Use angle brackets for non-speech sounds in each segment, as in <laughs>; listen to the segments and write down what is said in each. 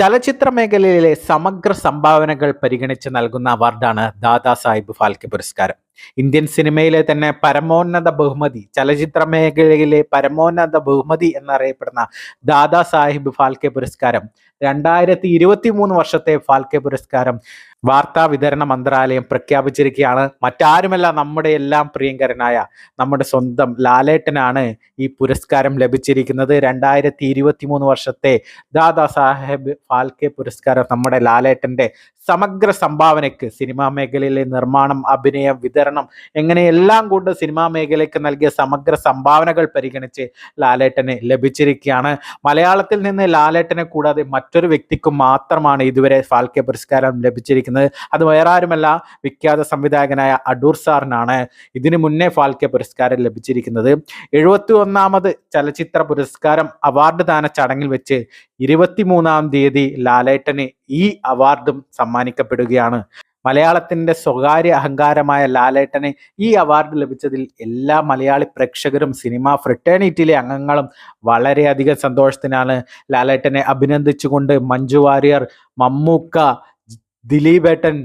ചലച്ചിത്ര മേഖലയിലെ സമഗ്ര സംഭാവനകൾ പരിഗണിച്ച് നൽകുന്ന അവാർഡാണ് ദാദാ സാഹിബ് ഫാൽക്കെ പുരസ്കാരം. ഇന്ത്യൻ സിനിമയിലെ തന്നെ പരമോന്നത ബഹുമതി ചലച്ചിത്ര മേഖലയിലെ പരമോന്നത ബഹുമതി എന്നറിയപ്പെടുന്ന ദാദാ സാഹിബ് ഫാൽക്കെ പുരസ്കാരം രണ്ടായിരത്തി ഇരുപത്തി മൂന്ന് വർഷത്തെ ഫാൽക്കെ പുരസ്കാരം വാർത്താ വിതരണ മന്ത്രാലയം പ്രഖ്യാപിച്ചിരിക്കുകയാണ്. മറ്റാരുമല്ല നമ്മുടെ എല്ലാം പ്രിയങ്കരനായ നമ്മുടെ സ്വന്തം ലാലേട്ടനാണ് ഈ പുരസ്കാരം ലഭിച്ചിരിക്കുന്നത്. രണ്ടായിരത്തി ഇരുപത്തി മൂന്ന് വർഷത്തെ ദാദാ സാഹേബ് ഫാൽക്കെ പുരസ്കാരം നമ്മുടെ ലാലേട്ടന്റെ സമഗ്ര സംഭാവനയ്ക്ക് സിനിമാ മേഖലയിലെ നിർമ്മാണം അഭിനയം വിതരണം എങ്ങനെ എല്ലാം കൊണ്ട് സിനിമാ മേഖലയ്ക്ക് നൽകിയ സമഗ്ര സംഭാവനകൾ പരിഗണിച്ച് ലാലേട്ടന് ലഭിച്ചിരിക്കുകയാണ്. മലയാളത്തിൽ നിന്ന് ലാലേട്ടനെ കൂടാതെ മറ്റൊരു വ്യക്തിക്കും മാത്രമാണ് ഇതുവരെ ഫാൽക്കെ പുരസ്കാരം ലഭിച്ചിരിക്കുന്നത്. അത് വേറാരുമല്ല വിഖ്യാത സംവിധായകനായ അടൂർ സാറിനാണ് ഇതിനു മുന്നേ ഫാൽക്കെ പുരസ്കാരം ലഭിച്ചിരിക്കുന്നത്. എഴുപത്തി ഒന്നാമത് ചലച്ചിത്ര പുരസ്കാരം അവാർഡ് ദാന ചടങ്ങിൽ വെച്ച് ഇരുപത്തിമൂന്നാം തീയതി ലാലേട്ടന് ഈ അവാർഡും സമ്മാനിക്കപ്പെടുകയാണ്. മലയാളത്തിന്റെ സ്വകാര്യ അഹങ്കാരമായ ലാലേട്ടന് ഈ അവാർഡ് ലഭിച്ചതിൽ എല്ലാ മലയാളി പ്രേക്ഷകരും സിനിമ ഫ്രിട്ടേണിറ്റിയിലെ അംഗങ്ങളും വളരെയധികം സന്തോഷത്തിനാണ് ലാലേട്ടനെ അഭിനന്ദിച്ചുകൊണ്ട് മഞ്ജു വാര്യർ മമ്മൂക്ക ദിലീപേട്ടൻ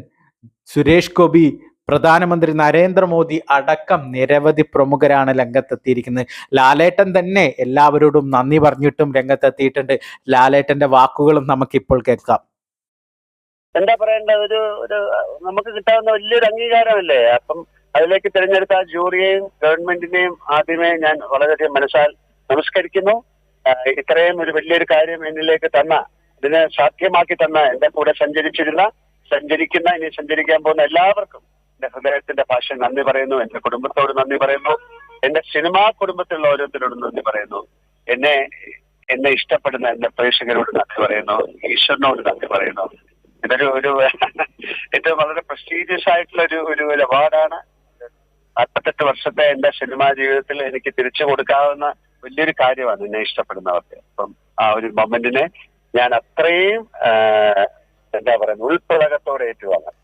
സുരേഷ് ഗോപി പ്രധാനമന്ത്രി നരേന്ദ്രമോദി അടക്കം നിരവധി പ്രമുഖരാണ് രംഗത്തെത്തിയിരിക്കുന്നത്. ലാലേട്ടൻ തന്നെ എല്ലാവരോടും നന്ദി പറഞ്ഞിട്ടും രംഗത്തെത്തിയിട്ടുണ്ട്. ലാലേട്ടന്റെ വാക്കുകളും നമുക്കിപ്പോൾ കേൾക്കാം. എന്താ പറയേണ്ട? ഒരു ഒരു നമുക്ക് കിട്ടാവുന്ന വലിയൊരു അംഗീകാരമല്ലേ? അപ്പം അതിലേക്ക് തിരഞ്ഞെടുത്ത ജൂറിയെയും ഗവൺമെന്റിനെയും ആദ്യമേ ഞാൻ വളരെയധികം മനസ്സാൽ നമസ്കരിക്കുന്നു. ഇത്രയും ഒരു വലിയൊരു കാര്യം എന്നിലേക്ക് തന്ന ഇതിനെ സാധ്യമാക്കി തന്ന എന്റെ കൂടെ സഞ്ചരിച്ചിരുന്ന സഞ്ചരിക്കുന്ന ഇനി സഞ്ചരിക്കാൻ പോകുന്ന എല്ലാവർക്കും എന്റെ ഹൃദയത്തിന്റെ ഭാഷ നന്ദി പറയുന്നു. എന്റെ കുടുംബത്തോട് നന്ദി പറയുന്നു. എന്റെ സിനിമാ കുടുംബത്തിലുള്ള ഓരോരുത്തരോടും നന്ദി പറയുന്നു. എന്നെ എന്നെ ഇഷ്ടപ്പെടുന്ന എന്റെ പ്രേക്ഷകരോട് നന്ദി പറയുന്നു. ഈശ്വരനോട് നന്ദി പറയുന്നു. ഇതൊരു ഒരു <laughs> ഏറ്റവും വളരെ പ്രസ്റ്റീജിയസ് ആയിട്ടുള്ള ഒരു ഒരു അവാർഡാണ് നാൽപ്പത്തെട്ട് വർഷത്തെ എന്റെ സിനിമാ ജീവിതത്തിൽ എനിക്ക് തിരിച്ചു കൊടുക്കാവുന്ന വലിയൊരു കാര്യമാണ് എന്നെ ഇഷ്ടപ്പെടുന്നവർക്ക്. അപ്പം ആ ഒരു മൊമെന്റിനെ ഞാൻ അത്രയും എന്താ പറയുക ഉൾപ്പുളകത്തോടെ ഏറ്റുവാങ്ങാം